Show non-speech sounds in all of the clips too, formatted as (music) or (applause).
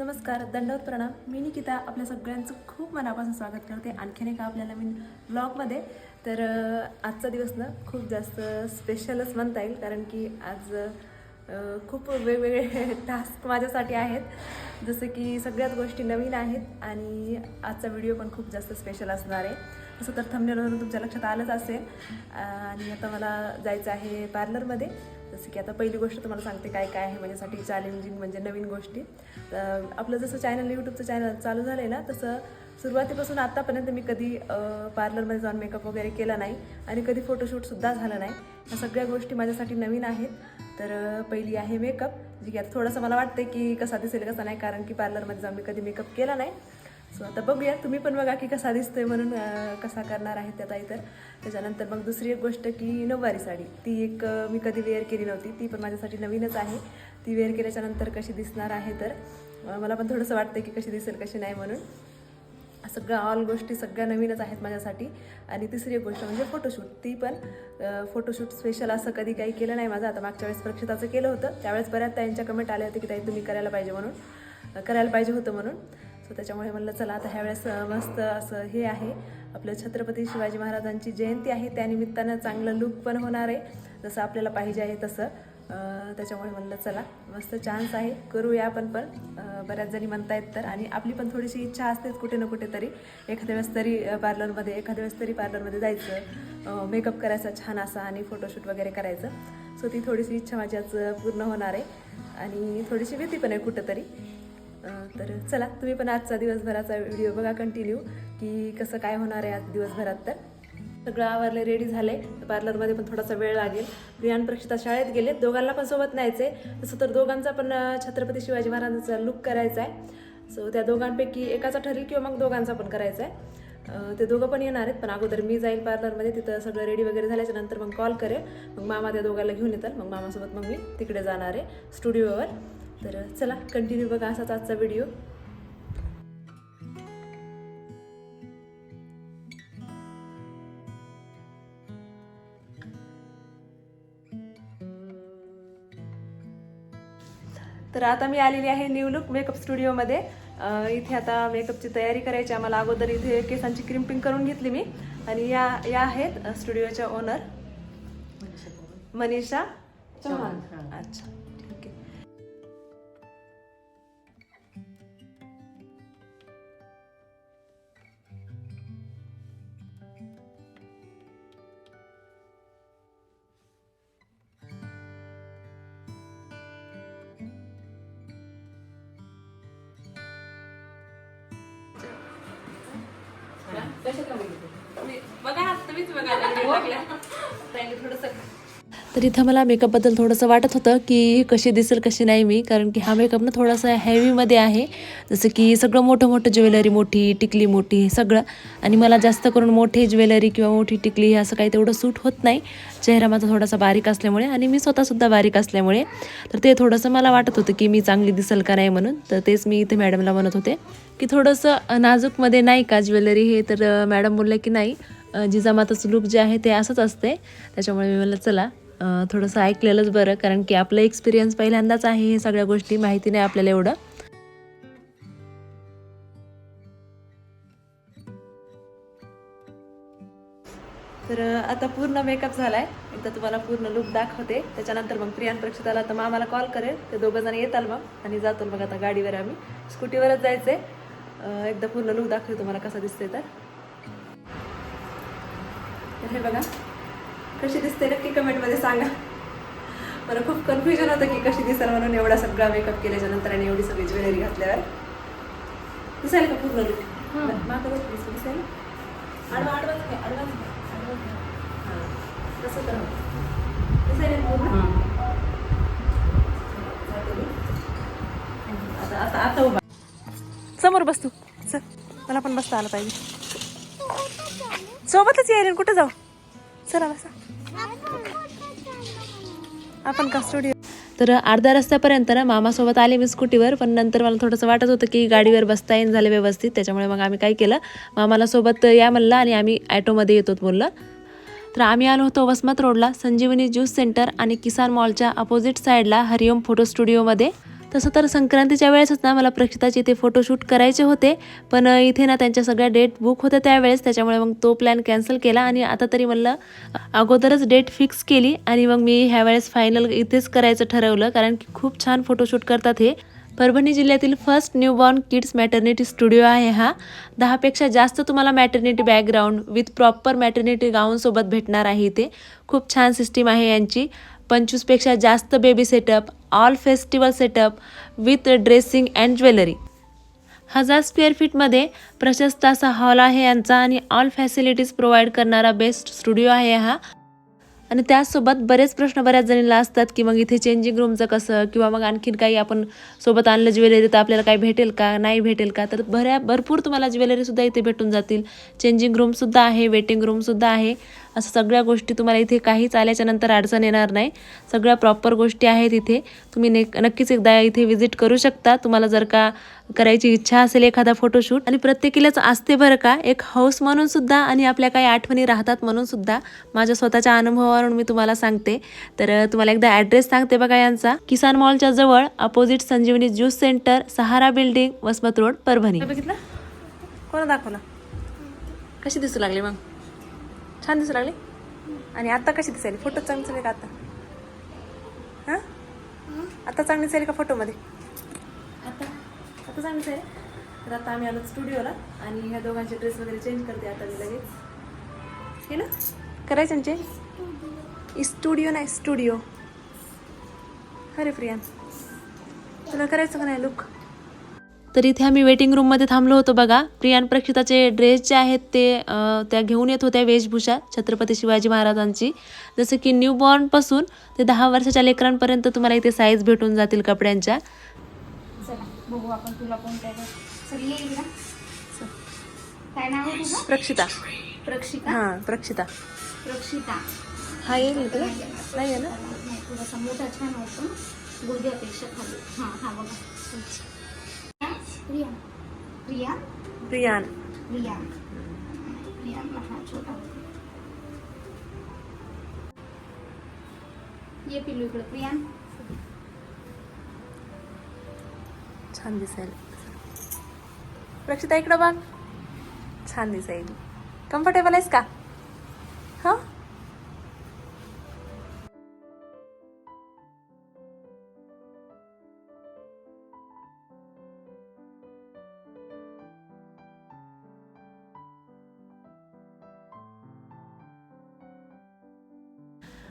नमस्कार दंडवत प्रणाम. मी निकिता आपल्या सगळ्यांचं खूप मनापासून स्वागत करते. आणखीन एका आपल्या नवीन ब्लॉगमध्ये तर आजचा दिवस ना खूप जास्त स्पेशलच म्हणता येईल कारण की आज खूप वेगवेगळे (laughs) टास्क माझ्यासाठी आहेत. जसं की सगळ्याच गोष्टी नवीन आहेत आणि आजचा व्हिडिओ पण खूप जास्त स्पेशल असणार आहे. तसं तर थंबनेलवरून तुमच्या लक्षात आलंच असेल. आणि आता मला जायचं आहे पार्लरमध्ये जसं की आता पहिली गोष्ट तुम्हाला सांगते काय काय आहे माझ्यासाठी चॅलेंजिंग म्हणजे नवीन गोष्टी. तर आपलं जसं चॅनल यूट्यूबचं चॅनल चालू झालं आहे ना तसं सुरुवातीपासून आत्तापर्यंत मी कधी पार्लरमध्ये जाऊन मेकअप वगैरे केला नाही आणि कधी फोटोशूटसुद्धा झालं नाही. ह्या सगळ्या गोष्टी माझ्यासाठी नवीन आहेत. तर पहिली आहे मेकअप जी की आता थोडंसं मला वाटते की कसा दिसेल कसा नाही कारण की पार्लरमध्ये जाऊन मी कधी मेकअप केला नाही. सो आता बघूया तुम्ही पण बघा की कसा दिसतोय म्हणून कसा करणार आहे त्या ताई तर. त्याच्यानंतर मग दुसरी एक गोष्ट की नऊवारी साडी. ती एक मी कधी वेअर केली नव्हती. ती पण माझ्यासाठी नवीनच आहे. ती वेअर केल्याच्यानंतर कशी दिसणार आहे तर मला पण थोडंसं वाटतं की कशी दिसेल कशी नाही म्हणून. सगळ्या ऑल गोष्टी सगळ्या नवीनच आहेत माझ्यासाठी. आणि तिसरी एक गोष्ट म्हणजे फोटोशूट ती पण फोटोशूट स्पेशल असं कधी काही केलं नाही माझं. आता मागच्या वेळेस प्रक्षिताचं केलं होतं. त्यावेळेस बऱ्याच त्यांच्या कमेंट आल्या होत्या की ताई तुम्ही करायला पाहिजे म्हणून. करायला पाहिजे होतं म्हणून. सो त्याच्यामुळे म्हणलं चला आता ह्यावेळेस मस्त असं हे आहे. आपलं छत्रपती शिवाजी महाराजांची जयंती आहे. त्यानिमित्तानं चांगलं लुक पण होणार आहे. जसं आपल्याला पाहिजे आहे तसं. त्याच्यामुळे म्हणलं चला मस्त चान्स आहे. करूया आपण पण. बऱ्याच जणी म्हणतायत तर. आणि आपली पण थोडीशी इच्छा असतेच कुठे ना कुठे तरी. एखाद्या वेळेस तरी पार्लरमध्ये एखाद्या वेळेस तरी पार्लरमध्ये जायचं. मेकअप करायचा छान असा आणि फोटोशूट वगैरे करायचं. सो ती थोडीशी इच्छा माझी आज पूर्ण होणार आहे. आणि थोडीशी भीती पण आहे कुठंतरी तर चला तुम्ही पण आजचा दिवसभराचा व्हिडिओ बघा कंटिन्यू की कसं काय होणार आहे आज दिवसभरात तर. सगळं आवरले रेडी झाले पार्लरमध्ये पण थोडासा वेळ लागेल. प्रियान प्रक्षिता शाळेत गेले दोघांना पण सोबत न्यायचे तसं तर दोघांचा पण छत्रपती शिवाजी महाराजांचा लुक करायचा आहे सो त्या दोघांपैकी एकाचा ठरेल किंवा मग दोघांचा पण करायचा आहे ते दोघं पण येणार आहेत पण अगोदर मी जाईल पार्लरमध्ये. तिथं सगळं रेडी वगैरे झाल्याच्यानंतर मग कॉल करेल. मग मामा त्या दोघांना घेऊन येतात. मग मामासोबत मग मी तिकडे जाणार आहे स्टुडिओवर तर चला कंटिन्यू बघा असाच आजचा व्हिडिओ तर आता मी आलेली आहे न्यू लुक मेकअप स्टुडिओमध्ये इथे आता मेकअपची तयारी करायची आम्हाला अगोदर इथे केसांची क्रिम्पिंग करून घेतली मी. आणि या या आहेत स्टुडिओच्या ओनर मनीषा. बघा तुम्हीच बघा. (laughs) थोडंसं तर इथं मला मेकअपबद्दल थोडंसं वाटत होतं की कशी दिसेल कशी नाही मी. कारण की हा मेकअप ना थोडासा हेवीमध्ये आहे. जसं की सगळं मोठं मोठं ज्वेलरी मोठी टिकली मोठी हे सगळं. आणि मला जास्त करून मोठी ज्वेलरी किंवा मोठी टिकली हे असं काही तेवढं सूट होत नाही. चेहरा माझा थोडासा बारीक असल्यामुळे आणि मी स्वतःसुद्धा बारीक असल्यामुळे. तर ते थोडंसं मला वाटत होतं की मी चांगली दिसेल का नाही म्हणून. तर तेच मी इथे मॅडमला म्हणत होते की थोडंसं नाजूकमध्ये नाही का ज्वेलरी हे? तर मॅडम बोलले की नाही जिजामाताचं लुक जे आहे ते असंच असते त्याच्यामुळे मी म्हणलं चला. थोडंसं ऐकलेलंच बरं कारण की आपलं एक्सपिरियन्स पहिल्यांदाच आहे हे सगळ्या गोष्टी माहिती नाही आपल्याला एवढं. तर आता पूर्ण मेकअप झालाय. एकदा तुम्हाला पूर्ण लुक दाखवते. त्याच्यानंतर मग प्रियान प्रक्षिताला तर मामाला कॉल करेल. ते दोघं जण येताल मग. आणि जातो मग आता गाडीवर आम्ही. स्कूटीवरच जायचंय. एकदा पूर्ण लुक दाखवते तुम्हाला कसा दिसतंय तर. तर हे बघा. कशी दिसते नक्की कमेंटमध्ये सांगा. मला खूप कन्फ्युजन होतं की कशी दिसेल म्हणून एवढा सगळा मेकअप केल्याच्यानंतर आणि एवढी सगळी ज्वेलरी घातल्यावर. दिसायला का पूर्ण लुक दिसायला आडवा. हां, तसं तर. दिसायला पूर्ण. आता आता आता उभा. समोर बस तू. चल मला पण बसता आलं पाहिजे. सोबतच यायला कुठे जाऊ? चला बसा. आपण का स्टुडिओ तर अर्ध्या रस्त्यापर्यंत ना मामासोबत आले मी स्कूटीवर पण नंतर मला थोडंसं वाटत होतं की गाडीवर बसता येईन झालं व्यवस्थित. त्याच्यामुळे मग आम्ही काय केलं? मामाला सोबत या म्हणलं आणि आम्ही ॲटोमध्ये येतो बोललं. तर आम्ही आलो होतो वसमत रोडला संजीवनी ज्यूस सेंटर आणि किसान मॉलच्या अपोजिट साईडला हरिओम फोटो स्टुडिओमध्ये तसं तर संक्रांतीच्या वेळेसच ना मला प्रक्षिताचे इथे फोटोशूट करायचे होते. पण इथे ना त्यांच्या सगळ्या डेट बुक होत्या त्यावेळेस. त्याच्यामुळे मग तो प्लॅन कॅन्सल केला आणि आता तरी म्हणलं अगोदरच डेट फिक्स केली आणि मग मी ह्या वेळेस फायनल इथेच करायचं ठरवलं. कारण की खूप छान फोटोशूट करतात हे. परभणी जिल्ह्यातील first newborn kids maternity studio आहे हा. दहापेक्षा जास्त तुम्हाला maternity background with proper maternity गाऊनसोबत भेटणार आहे इथे. खूप छान सिस्टीम आहे यांची. पंचवीसपेक्षा जास्त baby setup all festival setup with dressing and jewellery. हजार स्क्वेअर फीटमध्ये प्रशस्त असा हॉल आहे यांचा आणि ऑल फॅसिलिटीज प्रोव्हाइड करणारा बेस्ट स्टुडिओ आहे हा. आणि त्याचसोबत बरेच प्रश्न बऱ्याच जणींना असतात की मग इथे चेंजिंग रूमचं कसं? किंवा मग आणखीन काही आपण सोबत आणलं ज्वेलरी तर आपल्याला काही भेटेल का? नाही भेटेल का? तर बऱ्या भरपूर तुम्हाला ज्वेलरीसुद्धा इथे भेटून जातील. चेंजिंग रूमसुद्धा आहे वेटिंग रूमसुद्धा आहे. असं सगळ्या गोष्टी तुम्हाला इथे काहीच आल्याच्यानंतर अडचण येणार नाही. सगळ्या प्रॉपर गोष्टी आहेत इथे. तुम्ही ने नक्कीच एकदा इथे व्हिजिट करू शकता. तुम्हाला जर का करायची इच्छा असेल एखादा फोटोशूट आणि प्रत्येकीलाच असते बरं का एक हाऊस म्हणून सुद्धा आणि आपल्या काही आठवणी राहतात म्हणून सुद्धा माझ्या स्वतःच्या अनुभवावरून मी तुम्हाला सांगते. तर तुम्हाला एकदा ॲड्रेस सांगते बघा यांचा. किसान मॉलच्या जवळ opposite Sanjivani juice centre Sahara building Vasmat road Parbhani. बघितलं? कोणा दाखवला? कशी दिसू लागली मग? छान दिसू लागली? आणि आता कशी दिसायली? फोटो चांगली दिसले का आता? हां? आता चांगली दिसायली का फोटोमध्ये? आता? आता चांगली दिसायली. तर आता आम्ही आलो स्टुडिओला आणि ह्या दोघांचे ड्रेस वगैरे चेंज करते आता मी लगेच. हे ना? करायचं ना चेंज स्टुडिओ. नाही स्टुडिओ. अरे प्रियान तुला करायचं का नाही लुक तर इथे आम्ही वेटिंग रूममध्ये थांबलो होतो बघा. प्रियान प्रक्षिताचे ड्रेस जे आहेत ते त्या घेऊन येत होत्या वेशभूषा छत्रपती शिवाजी महाराजांची. जसं की न्यूबॉर्नपासून ते दहा वर्षाच्या लेकरांपर्यंत तुम्हाला इथे साईज भेटून जातील कपड्यांच्या. चला बघू आपण तुला कोणत्या चल ये इकडं. काय नाव आहे तुझं? प्रक्षिता. प्रक्षिता? हां प्रक्षिता. प्रक्षिता. हा येईल ना तुला नाही आहे ना थोडासा मोठा छान होतो. गुडघ्यापेक्षा खाली. हां हा बघा. प्रिया प्रिया प्रियान प्रिया प्रियांना हा छोटा ये पिल्लू इकडं प्रियान छान दिसेल. प्रक्षिता इकडं बघ. छान दिसेल. कम्फर्टेबल आहेस का?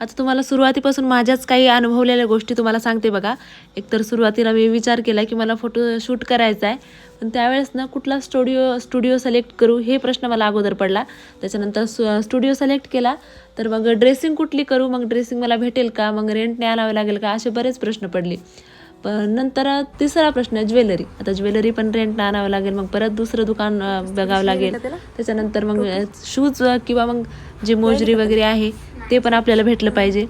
आता तुम्हाला सुरुवातीपासून माझ्याच काही अनुभवलेल्या गोष्टी तुम्हाला सांगते बघा. एकतर सुरुवातीला मी विचार केला की मला फोटो शूट करायचा आहे. पण त्यावेळेस ना कुठला स्टुडिओ स्टुडिओ सिलेक्ट करू हे प्रश्न मला अगोदर पडला. त्याच्यानंतर स्टुडिओ सिलेक्ट केला. तर मग ड्रेसिंग कुठली करू? मग ड्रेसिंग मला भेटेल का? मग रेंटने आणावं लागेल का? असे बरेच प्रश्न पडले. पण नंतर तिसरा प्रश्न ज्वेलरी. आता ज्वेलरी पण रेंटनं आणावं लागेल मग परत दुसरं दुकान बघावं लागेल. त्याच्यानंतर मग शूज किंवा मग जे मोजरी वगैरे. आहे ते पण आपल्याला भेटलं पाहिजे.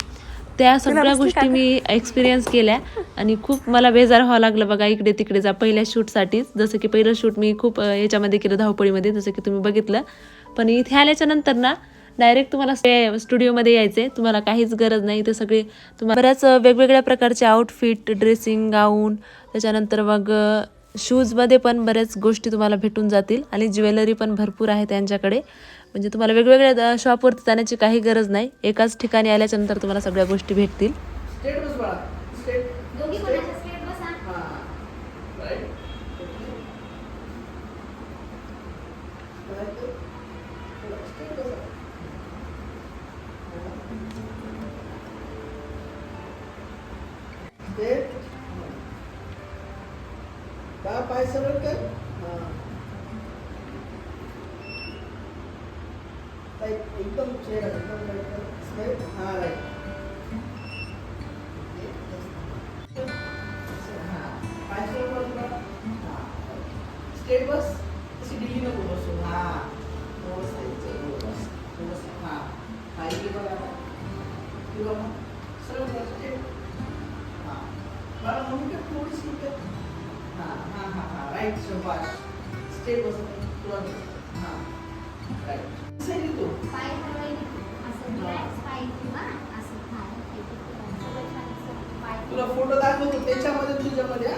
त्या सगळ्या गोष्टी मी एक्सपिरियन्स केल्या. आणि खूप मला बेजार व्हावं लागलं बघा इकडे तिकडे जा पहिल्या शूटसाठीच जसं की पहिलं शूट मी खूप याच्यामध्ये केलं धावपळीमध्ये जसं की तुम्ही बघितलं. पण इथे आल्याच्यानंतर ना डायरेक्ट तुम्हाला स्टे- स्टुडिओमध्ये यायचे तुम्हाला काहीच गरज नाही ते सगळे तुम्हाला बऱ्याच वेगवेगळ्या प्रकारचे आउटफिट ड्रेसिंग गाऊन त्याच्यानंतर मग शूजमध्ये पण बऱ्याच गोष्टी तुम्हाला भेटून जातील आणि ज्वेलरी पण भरपूर आहे त्यांच्याकडे. म्हणजे तुम्हाला वेगवेगळ्या शॉपवरती जाण्याची काही गरज नाही एकाच ठिकाणी आल्याच्यानंतर तुम्हाला सगळ्या गोष्टी भेटतील दोघी कोणाच्या स्ट्रेट बसा का पाय सरळ कर. एकदम चेहरा एकदम right हा राईट पाय सरळ कर. बस स्टेप बस तुला हां. राईट पाय. असं रिलॅक्स पाय किंवा तुला फोटो दाखवतो. त्याच्यामध्ये तुझ्यामध्ये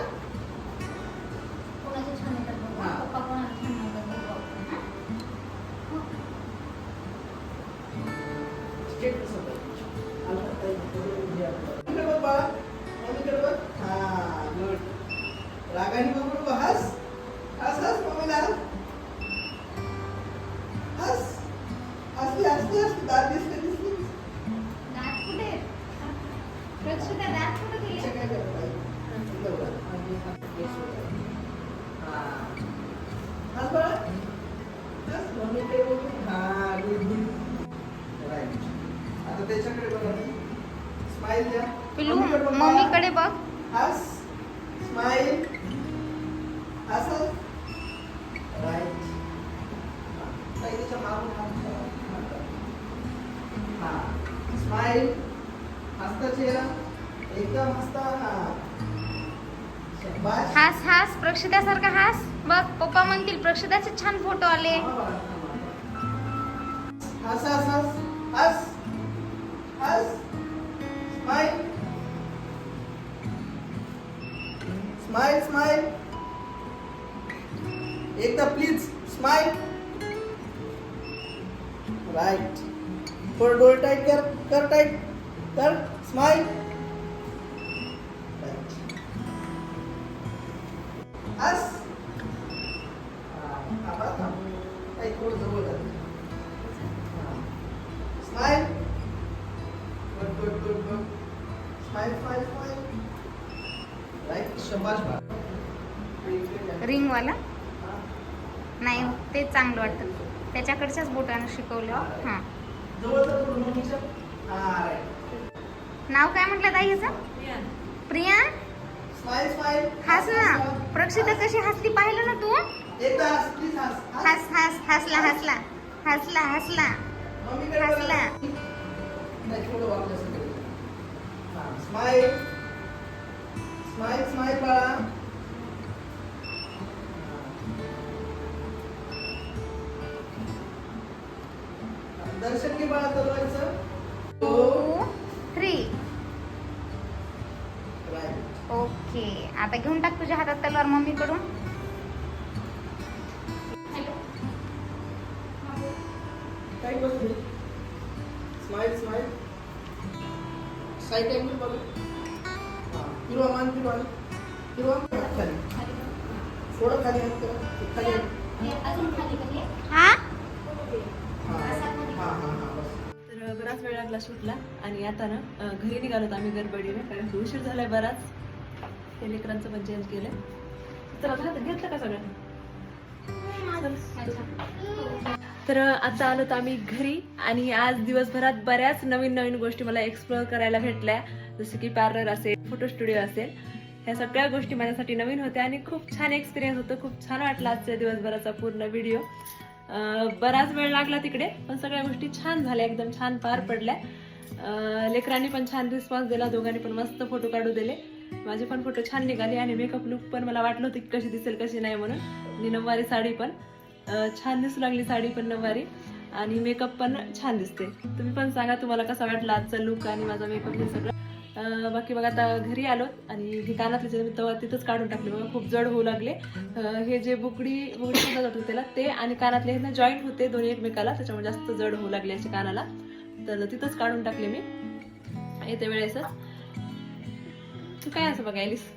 दात दिसले, दिसले. दात कुठे? रक्षिता दात कुठे गेले? काय. आता त्याच्याकडे बघा. स्माइल द्या. पिल्लू मम्मीकडे बघा. मम्मीकडे बघ हस स्माइल हस राईट त्याच्या मागून हात करा. हा स्माइल हसता चेहरा एकदम हसता हा हास हास प्रक्षितासारखा हास. बघ पप्पा म्हणतील प्रक्षिताचे छान फोटो आले. हस हस हस. हस. हस. स्माइल. Smile smile. एकदा प्लीज स्माइल. राईट थोडं डोळे टाईट कर कर टाईट कर स्माइल हस रिंग वाला नाही ते चांगलं वाटतं. त्याच्याकडच्याच बोटानं शिकवलं. हां. हा. नाव काय म्हटलं ताई याचं प्रिया. हास ना प्रक्षिता कशी हसली पाहिलं ना तू एकदा हस, हस. हस. हस हस हसला हसला हसला हसला. हसला. smile. Smile, smile बाळा. दर्शन घे बाळा तलवारचं. To three. ओके आता घेऊन टाक तुझ्या हातात तलवार मम्मीकडून. काय बसली स्माइल स्माइल साईड अँगल बघ. हां. फिरवा मान फिरवा. फिरवा. हात खाली. थोडं खाली हात करा खाली हात. हा? बस तर बराच वेळ लागला शूटला आणि आता ना घरी निघालो आम्ही गडबडीने कारण की उशीर झालाय बराच. ते लेकरांचं पण चेंज केलं तर आता घेतलं का सगळं? तर आता आलो तर आम्ही घरी आणि आज दिवसभरात बऱ्याच नवीन नवीन गोष्टी मला एक्सप्लोअर करायला भेटल्या. जसं की पार्लर असेल फोटो स्टुडिओ असेल. ह्या सगळ्या गोष्टी माझ्यासाठी नवीन होत्या आणि खूप छान एक्सपिरियन्स होतं. खूप छान वाटला आजच्या दिवसभराचा पूर्ण व्हिडिओ बराच वेळ लागला तिकडे पण सगळ्या गोष्टी छान झाल्या एकदम छान पार पडल्या. लेकरांनी पण छान रिस्पॉन्स दिला दोघांनी पण मस्त फोटो काढू दिले. माझे पण फोटो छान निघाले आणि मेकअप लुक पण मला वाटलं होतं की कशी दिसेल कशी नाही म्हणून. आणि नऊवारी साडी पण. छान दिसू लागली साडी पण नऊवारी. आणि मेकअप पण छान दिसते. तुम्ही पण सांगा तुम्हाला कसा वाटला आजचा लुक आणि माझा मेकअप हे सगळं. बाकी बघा आता घरी आलो आणि हे कानातले तेव्हा तिथंच काढून टाकले बघा खूप जड होऊ लागले. हे जे बुकडी बुकडी सुद्धा जातो त्याला ते आणि कानातले ना जॉईंट होते दोन्ही एकमेकाला त्याच्यामुळे जास्त जड होऊ लागले असे कानाला. तर तिथंच काढून टाकले मी. येत्या वेळेसच. तू काय असं बघायलीस?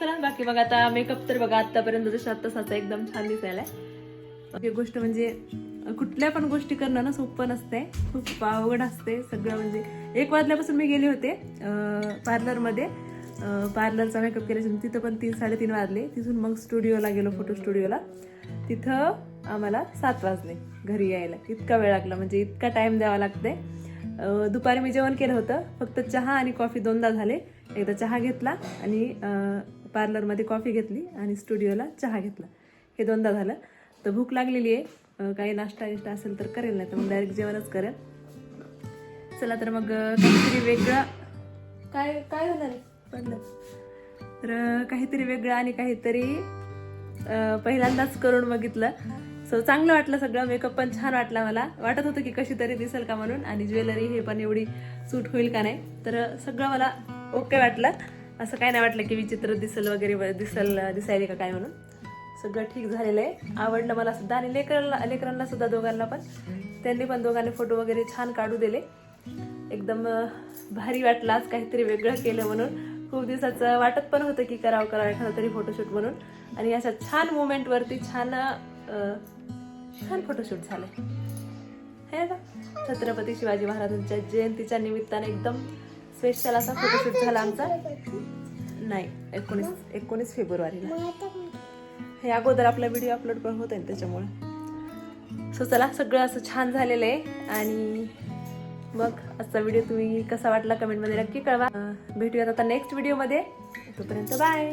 चला बाकी बघा आता मेकअप तर बघा आतापर्यंत जसा आता एकदम छान दिसायलाय. गोष्ट म्हणजे कुठल्या पण गोष्टी करणं ना सोपं नसते खूप अवघड असते सगळं म्हणजे. एक वाजल्यापासून मी गेले होते पार्लरमध्ये. पार्लरचा मेकअप केल्याच्या तिथं पण तीन साडेतीन वाजले. तिथून मग स्टुडिओला गेलो फोटो स्टुडिओला. तिथं आम्हाला सात वाजले घरी यायला. इतका वेळ लागला म्हणजे इतका टाईम द्यावा लागते दुपारी मी जेवण केलं होतं. फक्त चहा आणि कॉफी दोनदा झाले. एकदा चहा घेतला आणि पार्लरमध्ये कॉफी घेतली आणि स्टुडिओला चहा घेतला. हे दोनदा झालं. तर भूक लागलेली आहे. काही नाश्ता गिष्टा असेल तर करेल नाही तर मग डायरेक्ट जेवणच करेल. चला तर मग काहीतरी वेगळं काय काय होणार पडलं. तर काहीतरी वेगळं आणि काहीतरी पहिल्यांदाच करून बघितलं. सो चांगलं वाटलं सगळं मेकअप पण छान वाटला मला. वाटत होतं की कशी तरी दिसेल का म्हणून आणि ज्वेलरी हे पण एवढी सूट होईल का नाही. तर सगळं मला ओके वाटलं. असं काय नाही वाटलं की विचित्र दिसल वगैरे दिसल दिसायले का काय म्हणून. सगळं ठीक झालेलं आहे. आवडलं मला सुद्धा आणि लेकरांना लेकरांना सुद्धा दोघांना पण. त्यांनी पण दोघांनी फोटो वगैरे छान काढू दिले. एकदम भारी वाटलं आज काहीतरी वेगळं केलं म्हणून. खूप दिवसाचं वाटत पण होतं की करावं करावं एखादा तरी फोटोशूट म्हणून. आणि अशा छान मुमेंटवरती छान छान फोटोशूट झाले. है ना? छत्रपती शिवाजी महाराजांच्या जयंतीच्या निमित्ताने एकदम स्पेशल असा फोटोशूट झाला आमचा. नाही एकोणीस एकोणीस फेब्रुवारीला. हे अगोदर आपला व्हिडिओ अपलोड पण होत आहे त्याच्यामुळे. सो चला सगळं असं छान झालेलं आहे. आणि मग आजचा व्हिडिओ तुम्ही कसा वाटला कमेंटमध्ये नक्की कळवा. भेटूयात आता नेक्स्ट व्हिडिओमध्ये तोपर्यंत बाय